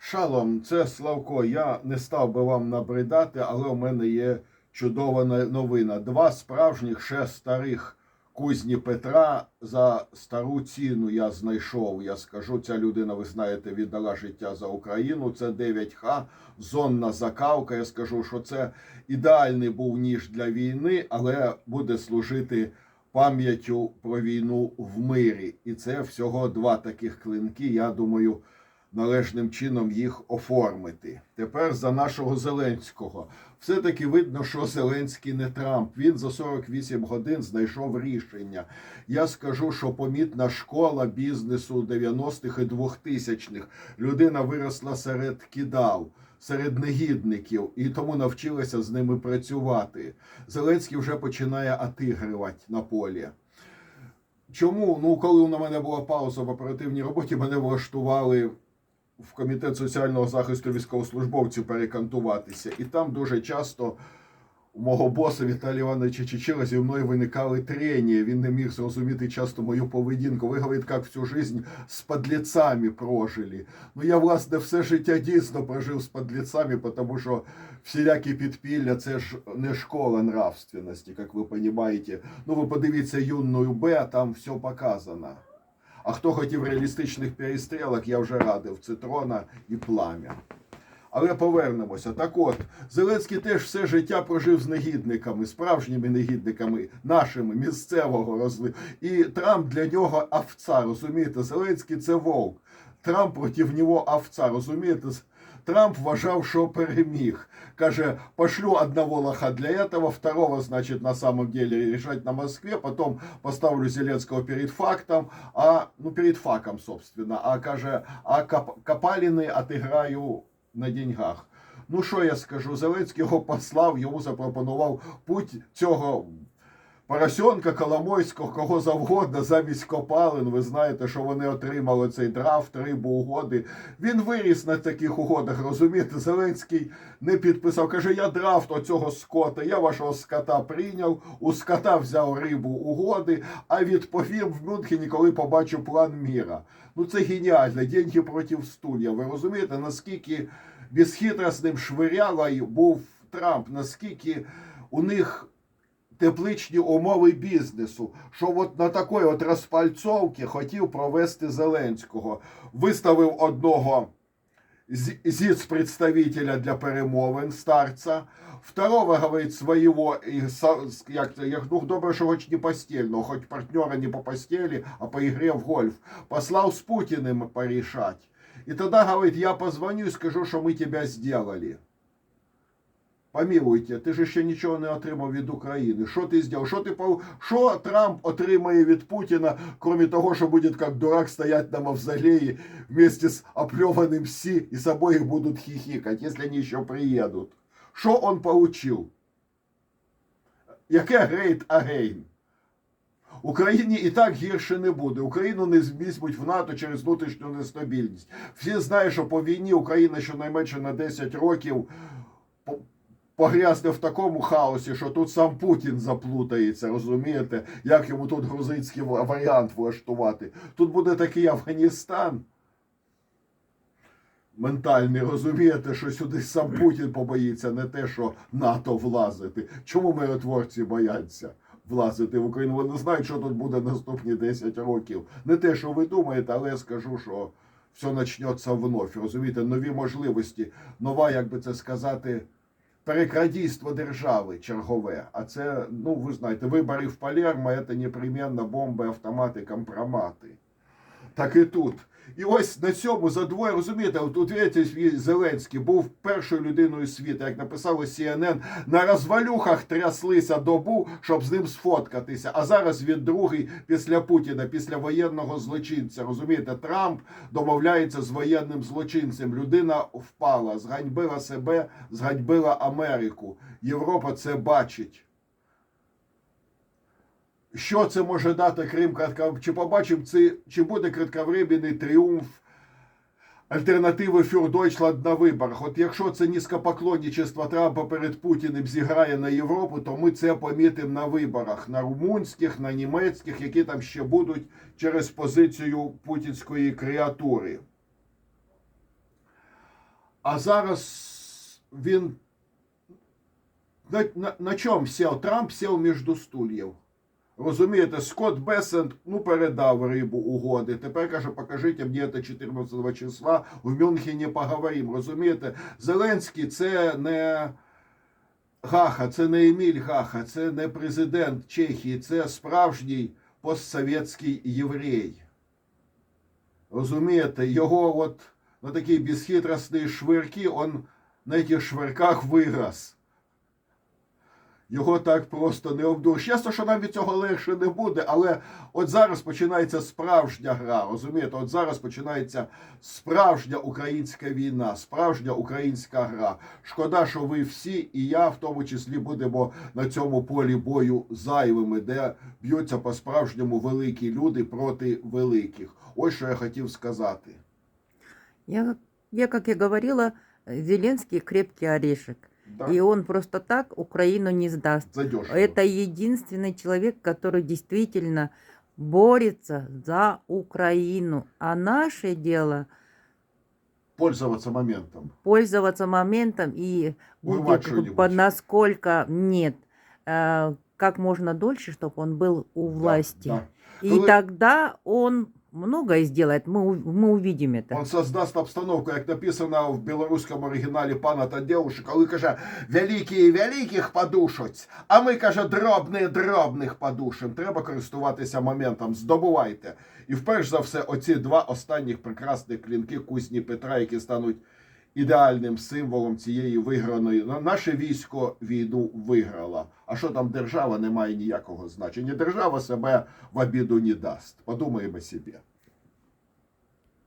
Шалом, це Славко. Я не став би вам набридати, але у мене є чудова новина. Два справжніх ще старих кузні Петра за стару ціну я знайшов. Я скажу, ця людина, ви знаєте, віддала життя за Україну. Це 9Х, зонна закалка. Я скажу, що це ідеальний був ніж для війни, але буде служити пам'яттю про війну в мирі. І це всього два таких клинки. Я думаю, належним чином їх оформити. Тепер за нашого Зеленського. Все-таки видно, що Зеленський не Трамп. Він за 48 годин знайшов рішення. Я скажу, що помітна школа бізнесу 90-х і 2000-х. Людина виросла серед кидав. Серед негідників і тому навчилася з ними працювати. Зеленський вже починає отигрувати на полі. Чому? Ну, коли у мене була пауза в оперативній роботі, мене влаштували в комітет соціального захисту військовослужбовців перекантуватися. І там дуже часто у мого боса Віталія Івановича Чечила зі мною виникали трені. Він не міг зрозуміти часто мою поведінку. Ви говорите, як всю жизнь з подлецами прожили. Ну я власне все життя дійсно прожив з подлецами, тому що всілякі підпілля це ж не школа нравственності, як ви розумієте. Ну ви подивіться юною Б, там все показано. А хто хотів реалістичних перестрілок, я вже радив Цитрона і плам'я. Але повернемося. Так от, Зеленський теж все життя прожив з негідниками, справжніми негідниками, нашими місцевого розливу. І Трамп для нього овца, розумієте? Зеленський це вовк. Трамп проти нього овца, розумієте? Трамп вважав, що переміг. Каже, пошлю одного лоха для этого, второго, значит, на самом деле решать на Москве, потом поставлю Зеленского перед фактом, а, ну, перед факом, собственно, а каже, а Кап- Копаліни отиграю на деньгах. Ну, що я скажу? Зеленський його послав, йому запропонував путь цього поросенка Коломойського, кого завгодно, замість копалин. Ви знаєте, що вони отримали цей драфт, рибу угоди. Він виріс на таких угодах, розумієте? Зеленський не підписав. Каже, я драфт оцього скота, я вашого скота прийняв, у скота взяв рибу угоди, а відповів в Мюнхені, коли побачив план міра. Ну це геніально. Деньги проти стулья. Ви розумієте, наскільки безхитростним швирялой був Трамп, наскільки у них тепличні умови бізнесу, що от на такої от розпальцовці хотів провести Зеленського. Виставив одного зіц представителя для перемовин старца, второго, говорит, своего, и як, як, ну, добре, що хоч не постельного, хоч партнера не по постели, а по игре в гольф, послал с Путиным порешать. И тогда, говорит, я позвоню и скажу, що ми тебя сделали. Помилуйте, ти ж ще нічого не отримав від України. Що ти зробив? Що ти Що Трамп отримає від Путіна, кроме того, що буде як дурак стоять на мавзолеї вместе з оплеванным Сі і з обоїх будуть хихикать, якщо вони ще приїдуть? Що он получив? Яке грейт агейн? Україні і так гірше не буде. Україну не візьмуть в НАТО через внутрішню нестабільність. Всі знають, що по війні Україна щонайменше на 10 років погрязне в такому хаосі, що тут сам Путін заплутається, розумієте, як йому тут грузинський варіант влаштувати. Тут буде такий Афганістан. Ментальний, розумієте, що сюди сам Путін побоїться, не те, що НАТО влазити. Чому миротворці бояться влазити в Україну? Вони знають, що тут буде наступні 10 років. Не те, що ви думаєте, але я скажу, що все почнеться вновь. Розумієте, нові можливості, нова, як би це сказати, перекрадійство держави чергове. А це, ну ви знаєте, вибори в Палермо це непременно бомби, автомати, компромати. Так і тут. І ось на цьому за двоє, розумієте, от тут видите, Зеленський був першою людиною світу, як написало CNN, на розвалюхах тряслися добу, щоб з ним сфоткатися. А зараз він другий після Путіна, після воєнного злочинця. Розумієте, Трамп домовляється з воєнним злочинцем. Людина впала, зганьбила себе, зганьбила Америку. Європа це бачить. Що це може дати Крим кратка? Чи побачимо це, чи буде кратковременний тріумф альтернативи Фюрдойчланд на виборах? От якщо це низькопоклонничество Трампа перед Путіним зіграє на Європу, то ми це помітимо на виборах, на румунських, на німецьких, які там ще будуть через позицію путінської креатури. А зараз він на, на, на чому сів? Трамп сів між стульів. Розумієте, Скотт Бесент ну, передав рибу угоди. Тепер каже, покажіть мені це 14 числа в Мюнхені поговоримо. Розумієте, Зеленський це не Гаха, це не Еміль Гаха, це не президент Чехії, це справжній постсовєтський єврей. Розумієте, його от на такі безхитросні швирки, он на цих швирках вирос. Його так просто не обдуриш. Ясно, що нам від цього легше не буде, але от зараз починається справжня гра. Розумієте, от зараз починається справжня українська війна, справжня українська гра. Шкода, що ви всі, і я в тому числі будемо на цьому полі бою зайвими, де б'ються по-справжньому великі люди проти великих. Ось що я хотів сказати. Я, я, как и говорила, Зеленский крепкий орешек. Да? И он просто так Украину не сдаст. Задешево. Это единственный человек, который действительно борется за Украину. А наше дело Пользоваться моментом. пользоваться моментом и будет по- насколько нет, э, как можно дольше, чтобы он был у Да, власти. да. И Коли- тогда он многое сделает. Мы, у- мы увидим это. Он создасть обстановку, як написано в білоруському оригіналі пана Тадеуша, коли каже великі великих подушать, а ми каже дробних дробних подушим. Треба користуватися моментом, здобувайте. І вперш за все, оці два останніх прекрасних клінки кузні Петра, які стануть ідеальним символом цієї виграної. На- Наше військо війну виграло. А що там держава, не має ніякого значення. Держава себе в обіду не дасть. Подумаємо собі.